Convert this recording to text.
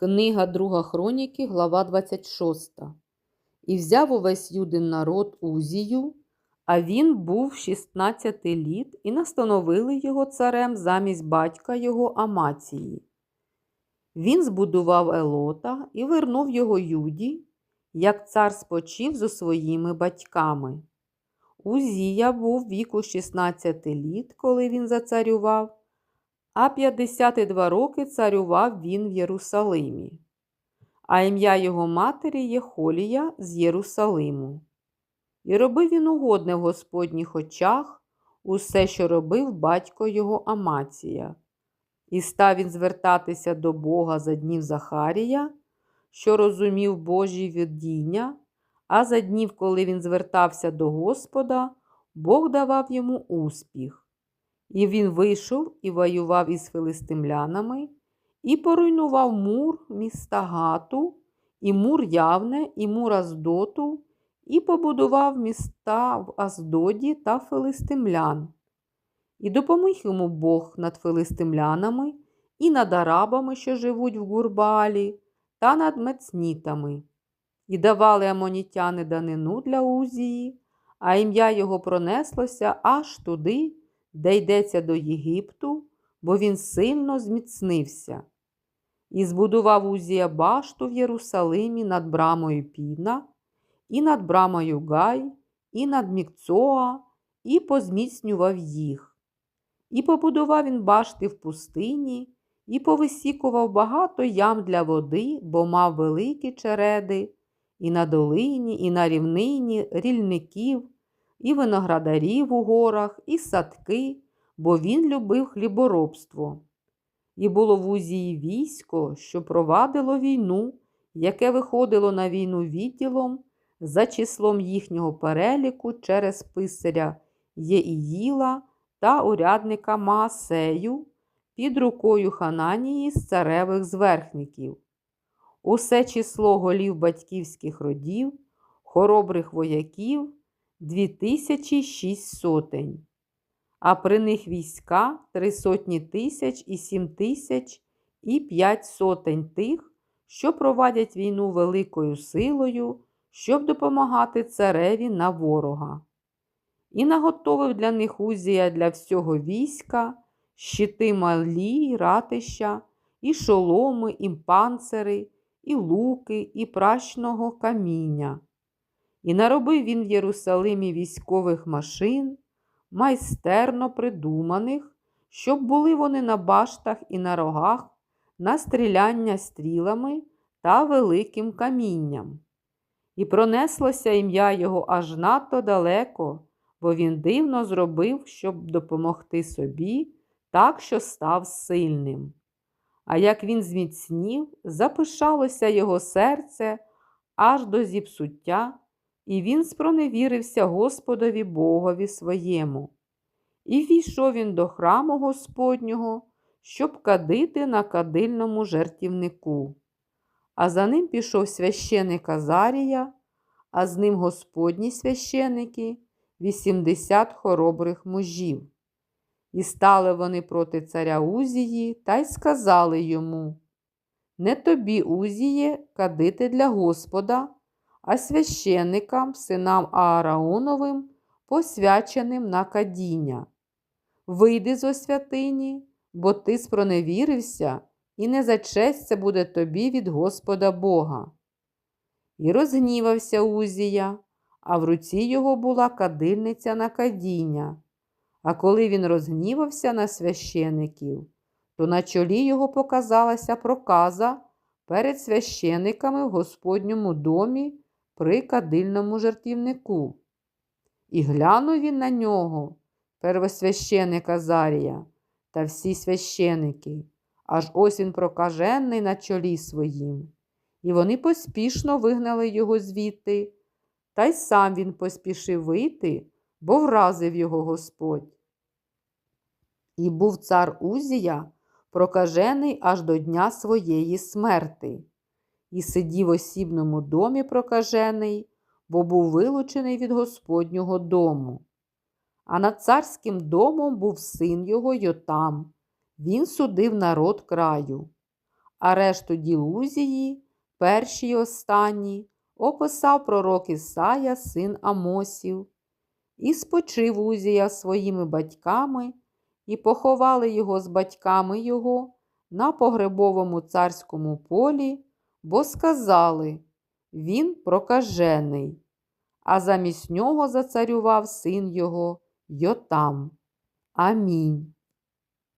Книга Друга Хроніки, глава 26. І взяв увесь юдин народ Узію, а він був 16 літ, і настановили його царем замість батька його Амації. Він збудував Елота і вернув його Юді, як цар спочив зо своїми батьками. Узія був віку 16 літ, коли він зацарював, а 52 роки царював він в Єрусалимі. А ім'я його матері Єхолія з Єрусалиму. І робив він угодне в Господніх очах усе, що робив батько його Амація. І став він звертатися до Бога за днів Захарія, що розумів Божі видіння, а за днів, коли він звертався до Господа, Бог давав йому успіх. І він вийшов і воював із филистимлянами, і поруйнував мур міста Гату, і мур Явне, і мур Аздоту, і побудував міста в Аздоді та филистимлян. І допоміг йому Бог над филистимлянами і над арабами, що живуть в Гурбалі, та над мецнітами. І давали амонітяни данину для Узії, а ім'я його пронеслося аж туди, де йдеться до Єгипту, бо він сильно зміцнився. І збудував Узія башту в Єрусалимі над брамою Піна, і над брамою Гай, і над Мікцоа, і позміцнював їх. І побудував він башти в пустині, і повисікував багато ям для води, бо мав великі череди, і на долині, і на рівнині рільників, і виноградарів у горах, і садки, бо він любив хліборобство. І було в Узії військо, що провадило війну, яке виходило на війну відділом за числом їхнього переліку через писаря Єїїла та урядника Маасею під рукою Хананії з царевих зверхників. Усе число голів батьківських родів, хоробрих вояків дві тисячі шість сотень, а при них війська три сотні тисяч і сім тисяч і п'ять сотень тих, що провадять війну великою силою, щоб допомагати цареві на ворога. І наготовив для них Узія для всього війська, щити малі, ратища, і шоломи, і панцири, і луки, і прачного каміння. І наробив він в Єрусалимі військових машин, майстерно придуманих, щоб були вони на баштах і на рогах, на стріляння стрілами та великим камінням. І пронеслося ім'я його аж надто далеко, бо він дивно зробив, щоб допомогти собі, так що став сильним. А як він зміцнів, запишалося його серце аж до зіпсуття, і він спроневірився Господові Богові своєму. І війшов він до храму Господнього, щоб кадити на кадильному жертівнику. А за ним пішов священик Азарія, а з ним Господні священики, вісімдесят хоробрих мужів. І стали вони проти царя Узії та й сказали йому: Не тобі, Узіє, кадити для Господа, а священникам, синам Аараоновим, посвяченим на кадіння. Вийди зо святині, бо ти спроневірився, і не за честь це буде тобі від Господа Бога. І розгнівався Узія, а в руці його була кадильниця на кадіння. А коли він розгнівався на священиків, то на чолі його показалася проказа перед священиками в Господньому домі при кадильному жертівнику. І глянув він на нього, первосвященик Азарія, та всі священики, аж ось він прокажений на чолі своїм. І вони поспішно вигнали його звідти, та й сам він поспішив вийти, бо вразив його Господь. І був цар Узія прокажений аж до дня своєї смерти, і сидів в осібному домі прокажений, бо був вилучений від Господнього дому. А над царським домом був син його Йотам. Він судив народ краю. А решту діл Узії, перші й останні, описав пророк Ісая, син Амосів. І спочив Узія своїми батьками, і поховали його з батьками його на погребовому царському полі, бо сказали він прокажений, а замість нього зацарював син його Йотам. Амінь.